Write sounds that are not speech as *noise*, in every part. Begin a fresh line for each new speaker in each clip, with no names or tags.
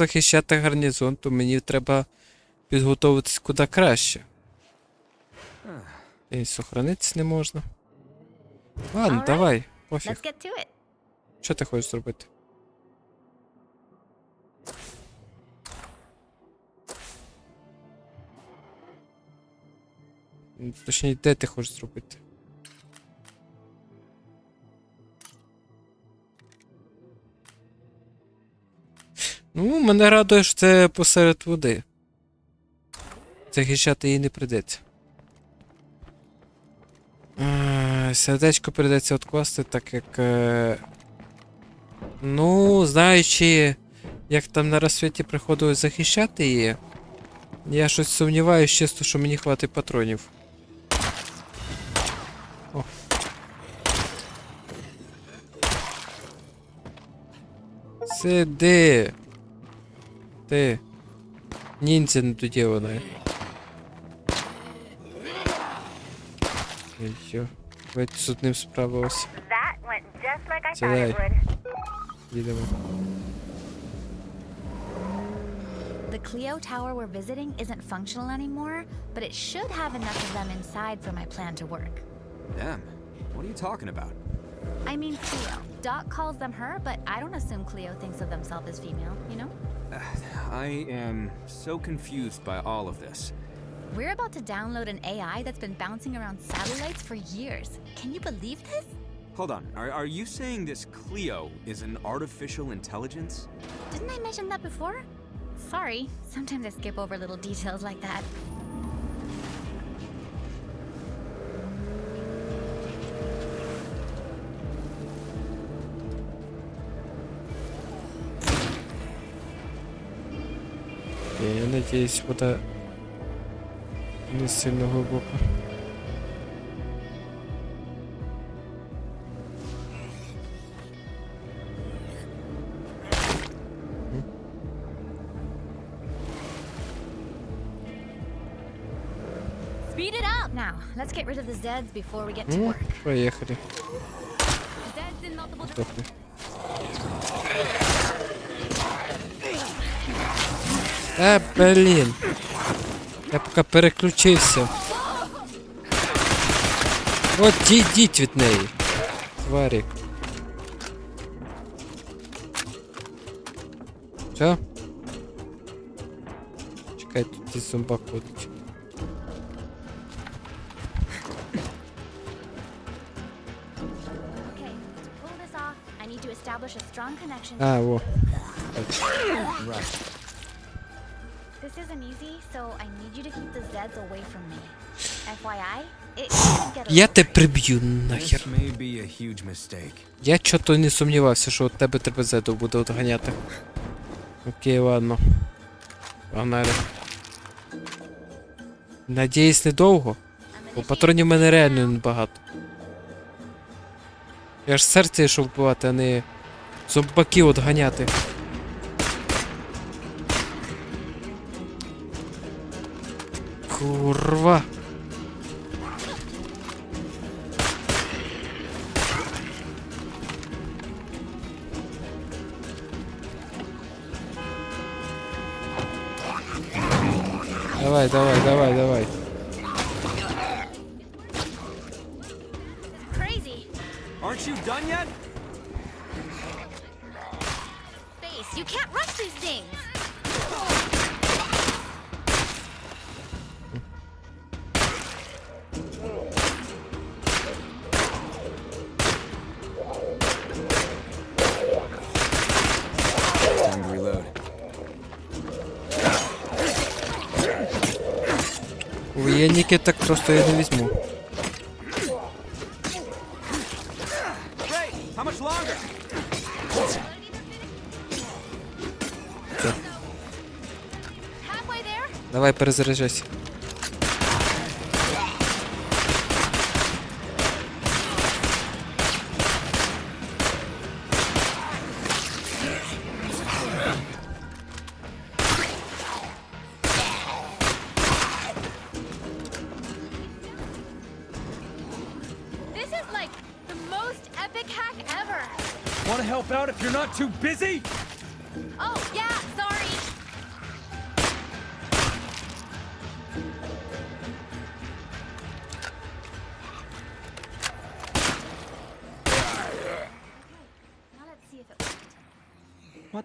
захищати гарнізон, то мені треба підготуватись куди краще. І сохранитись не можна. Ладно, давай, пофіг. Що ти хочеш зробити? Точніше, де ти хочеш зробити? Ну, мене радує, що це посеред води. Захищати її не прийдеться. Е, Сердечко прийдеться відкласти, так як. е, Ну, знаючи, як там на розсвіті приходилось захищати її, я щось сумніваюся, чисто, що мені хватить патронів. О. Сиди. Ти. Ніндзя недоділене. Йо. Ведь з одним справилося.
That went just like I
So
thought
they-
it would.
Їдемо.
The Clio tower we're visiting isn't functional anymore, but it should have enough of them inside for my plan to work.
Them? What are you talking about?
I mean Cleo. Doc calls them her, but I don't assume Cleo thinks of themselves as female, you know?
I am so confused by all of this.
We're about to download an AI that's been bouncing around satellites for years. Can you believe this?
Hold on, are, are you saying this Clio is an artificial intelligence?
Didn't I mention that before? Sorry, sometimes I skip over little details like that.
Я надіюсь, вода не сильно глибока.
Speed it up! Now, let's get rid of the Zeds before we get to
Ну,
work.
поїхали.
Zeds in multiple
Е, блін. Я поки переключився. От йдіть від неї. Тварі. Що? Чекай, тут і зомбак ходить.
Okay, to pull
Я те приб'ю нахер. Я чого-то не сумнівався, що от тебе тебе зеду буде отганяти. Окей, ладно. Погнали. Надіюсь, недовго. Бо патронів в мене реально небагато. Я ж серце йшов вбивати, а не зомбаків отганяти. Курва. Давай, давай, давай, давай.
Crazy!
Aren't you done yet?
Воєнники так просто я не візьму. Давай перезаряджайся.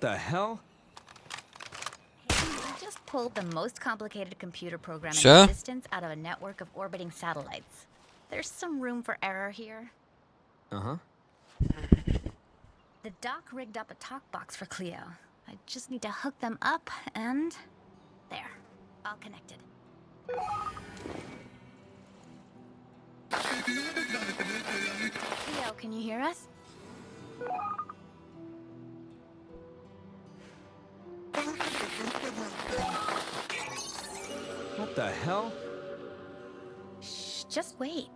What the hell?
We just pulled the most complicated computer program in
Sure.
existence out of a network of orbiting satellites. There's some room for error here.
Uh huh.
The doc rigged up a talk box for Cleo. I just need to hook them up and. There. All connected. Cleo, can you hear us?
the hell?
Shh, just wait.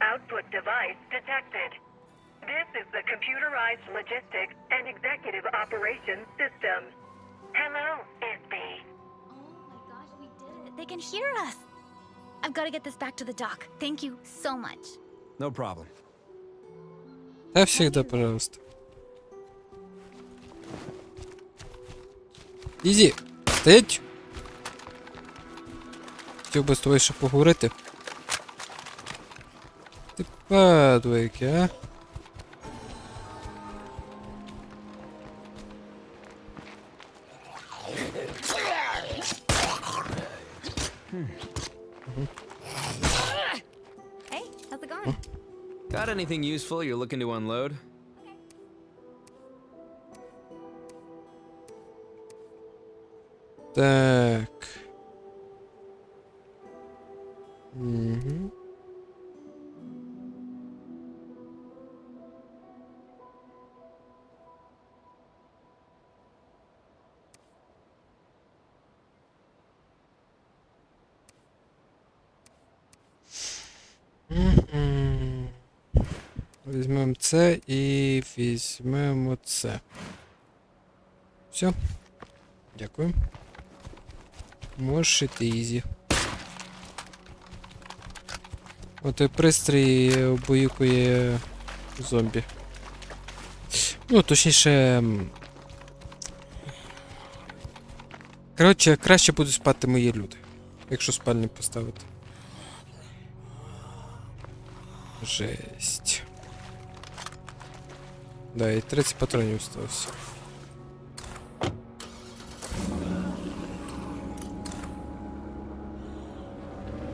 Output device detected. This is the computerized logistics and executive operations system. Hello, SB.
Oh my gosh, we did it. They can hear us. I've got to get this back to the doc. Thank you so much.
No problem.
Та всегда, пожалуйста. Ізі, стоять! Хотів би з тобою ще поговорити. Ти падло яке, а?
Hey, how's it going?
Got anything useful you're looking to unload?
Так. Візьмемо це і візьмемо це. Все. Дякую. Можеш іти ізі. Отой пристрій обоюкує зомбі. Ну, точніше. Коротше, краще будуть спати мої люди. Якщо спальні поставити. Жесть. Да, і 30 патронів осталось.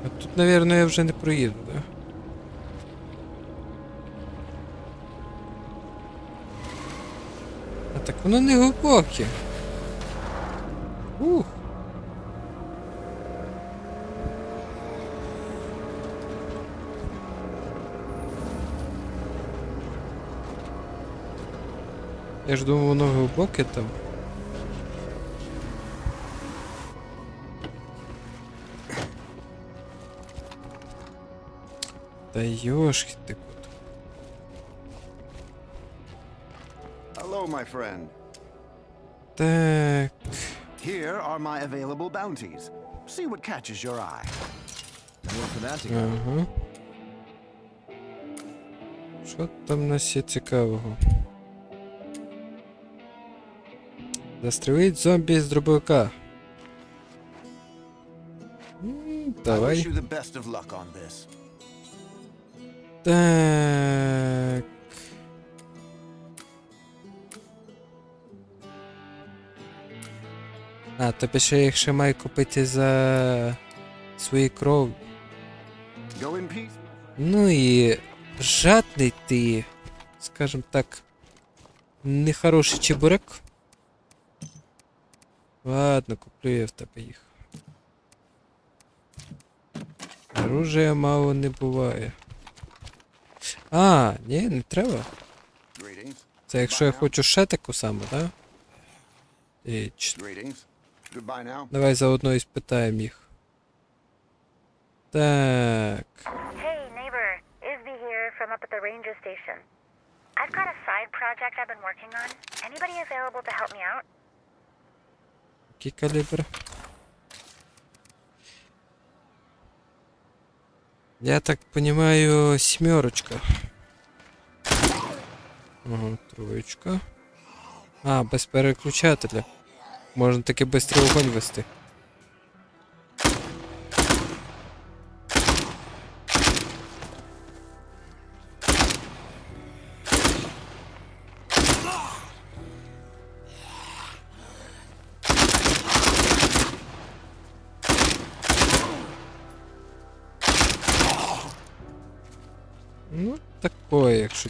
А тут, наверное, я вже не проїду, да? А так воно не глибоке. Я ж думав, воно глибоке там. Та йошки ти кот.
Hello, my friend.
Так.
Here are my available bounties. See what catches your eye.
Ага. Що там у нас є цікавого? Застрелить зомбі з дробовика.
Wish
Давай. Так. А, тобі ще їх ще має купити за свої кров. Ну і жадний ти, скажем так, нехороший чебурек. Ладно, куплю я в тебе їх. Оружия мало не буває. А, ні, не треба. Це якщо я хочу ще таку саму, да? І. Давай заодно і спитаємо їх. Так.
Hey, neighbor. Isby here from up at the ranger station. I've got a side project I've been working on. Anybody available to help me out?
Який калібр? Я так понимаю, сімерочка. Ага, троєчка. А, без переключателя. Можна таки быстрий огонь вести.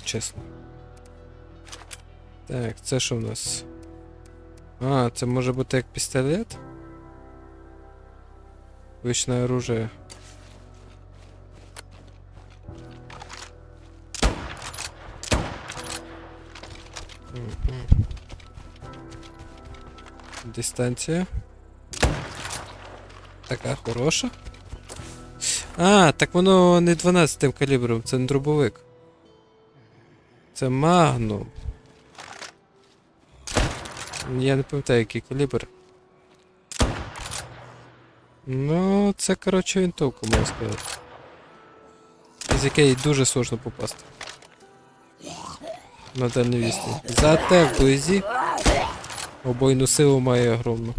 Чесно. Так, це що в нас? А, це може бути як пістолет? Вичне оружие. Дистанція. Така хороша. А, так воно не 12 калібром, це не дробовик. Це магнум. Я не пам'ятаю, який калібр. Ну, це, коротше, винтовка, можна сказати. З якої дуже сложно попасти. На дальній відстані. Зате вблизі обойну силу має огромну.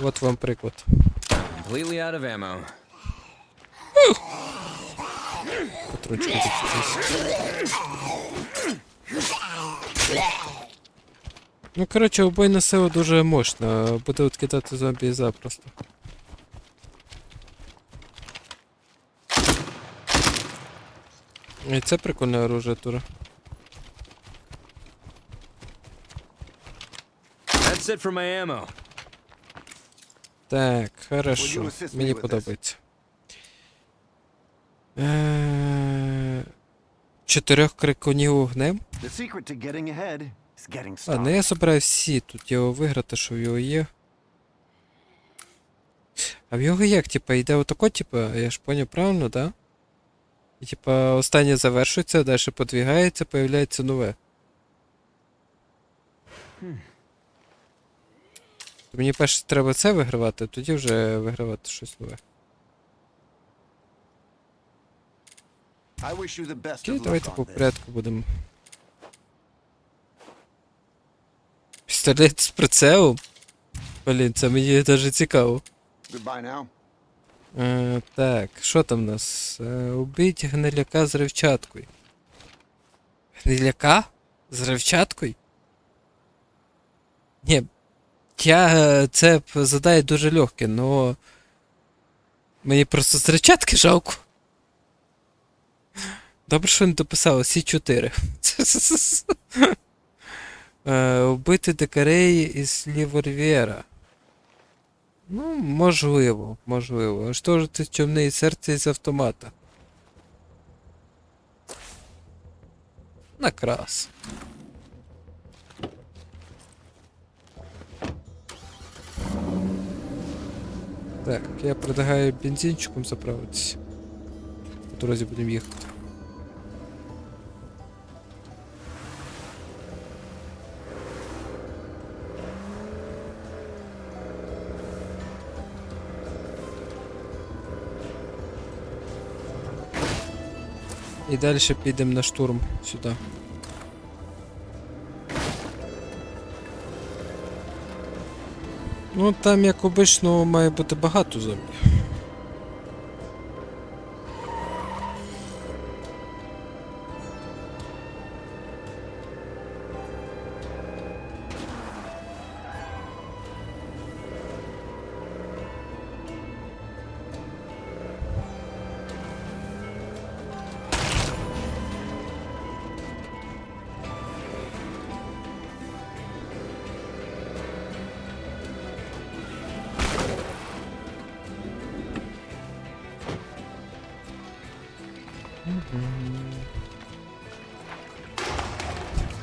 От вам приклад.
Completely out of ammo.
Закінчились. Ну, коротше, убойна сила дуже мощна. Буде відкидати зомбі запросто. І це прикольне оружие тура.
That's it for my ammo.
Так, хорошо. Мені подобається. Е, Чотирьох крикунів огнем?
Getting
Ладно,
started.
я собираю всі тут його виграти, що в його є. А в його як, типа, йде отако, типа, я ж поняв правильно, да? І типа останнє завершується, далі подвігається, появляється нове. Мені перше треба це вигравати, тоді вже вигравати щось нове. Окей, давайте по порядку будемо. Пістолет з прицелом? Блін, це мені даже цікаво. Е, так, що там у нас? Е, убить гниляка з ревчаткою. Гниляка? З ревчаткою? Ні. Я е, це б задаю дуже легке, но. Мені просто з ревчатки жалко. Добре, що не дописали Сі4. *laughs* Е, Убити дикарей із Ліворвєра. Ну, можливо, можливо. Уничтожити темне серце із автомата. Накрас. Так, я предлагаю бензинчиком заправитися. По дорозі будемо їхати. І далі підемо на штурм сюди. Ну там, як обично, має бути багато зомбі.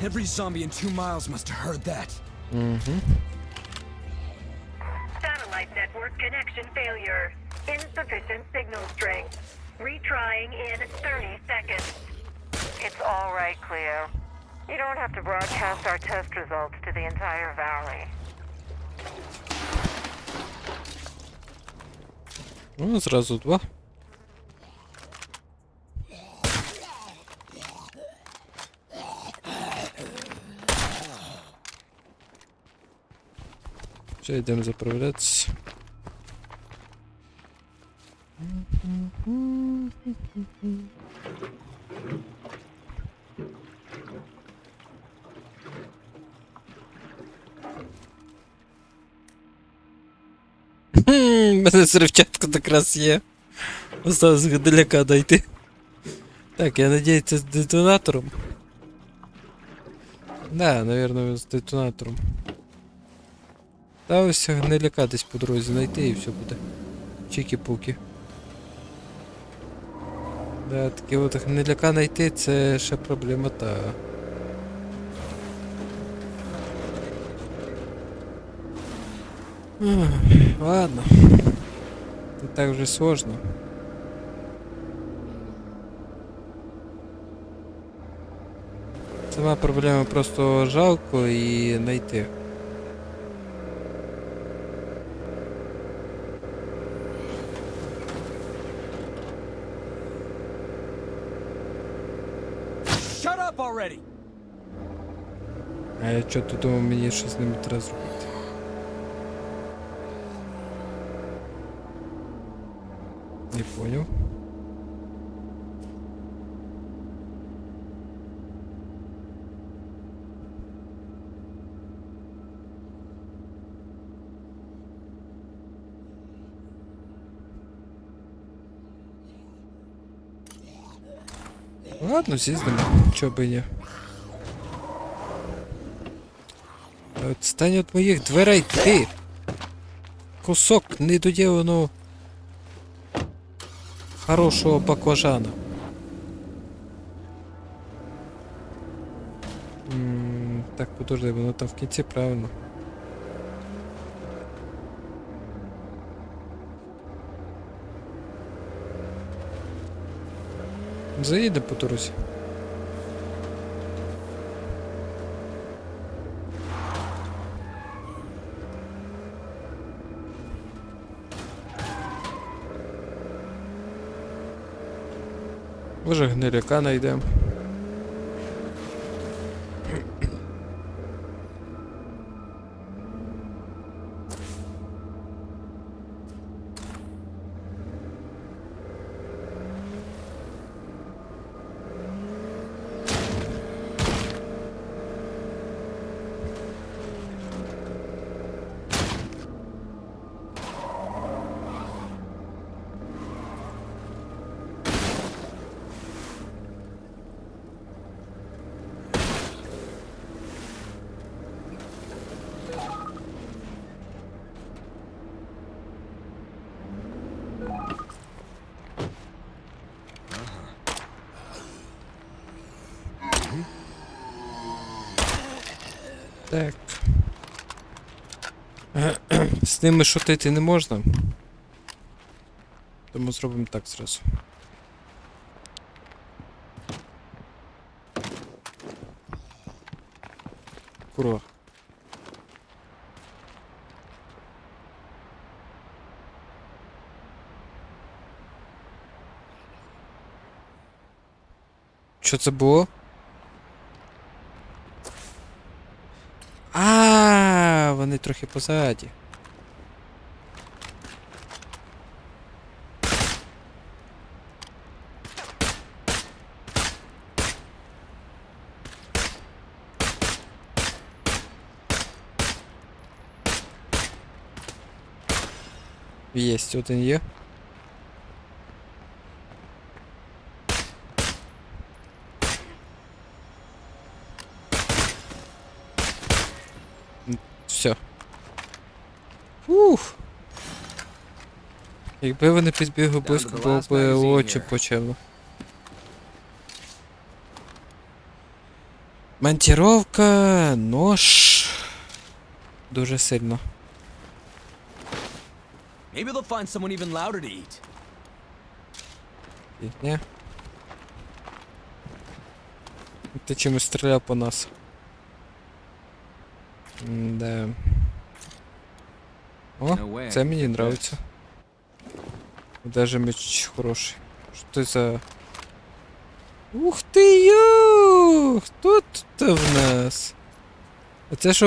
Every zombie in two miles must have heard that.
Satellite network connection failure. Insufficient signal strength. Retrying in 30 seconds.
It's all right, Cleo. You don't have to broadcast our test results to the entire valley.
Ну, зразу два. Все, йдемо заправлятися. Хм, *laughs* мене зривчатка якраз є. Осталось далека дойти. Так, я надеюсь, це з детонатором. Да, наверное, з детонатором. Та ось гниляка десь по дорозі знайти і все буде. Чікі-пуки. Да, такі от гниляка знайти це ще проблема та. Ладно. Не так вже сложно. Сама проблема просто жалко і знайти. А я чого тут думав, мені щось з ними треба зробити. Не понял. Ладно, з'їздимо, чого би ні. Отстань від моїх дверей, ти! Кусок недоділеного хорошого баклажана. Так, подожди, воно там в кінці правильно. Заїде по дорозі. Може гниляка знайдемо. Так. *clears throat* З ними шутити не можна. Тому зробимо так зразу. Курва. Що це було? А, вони трохи позаді. Єсть, один є. Все. Ух. Якби вони підбігли близько, було б очі
here.
почемно. Монтіровка, нож. Дуже сильно.
Maybe they'll find someone even louder to eat.
Фігня. Ти чимось стріляв по нас. Да. О, це мені нравиться. Даже меч хороший. Что за. Ух ты, ю! Хто тут в нас? А це що